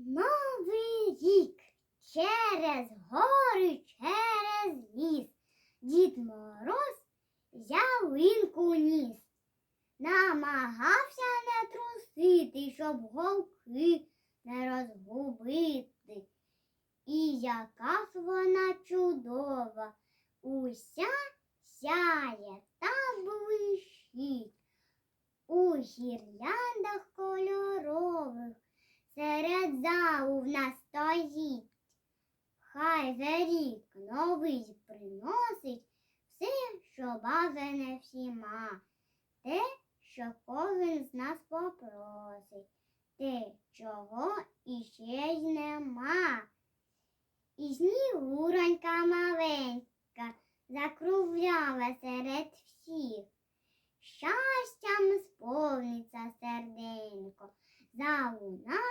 Новий рік через гори, через ліс. Дід Мороз ялинку ніс. Намагався не трусити, щоб голки не розгубити. І яка ж вона чудова, уся сяє та блищить. У гірляндах залу в нас стоїть. Хай за рік новий приносить все, що бажане всіма, те, що кожен з нас попросить, те, чого іще й нема. І снігуронька маленька закругляла серед всіх. Щастям сповниться серденько, сміх.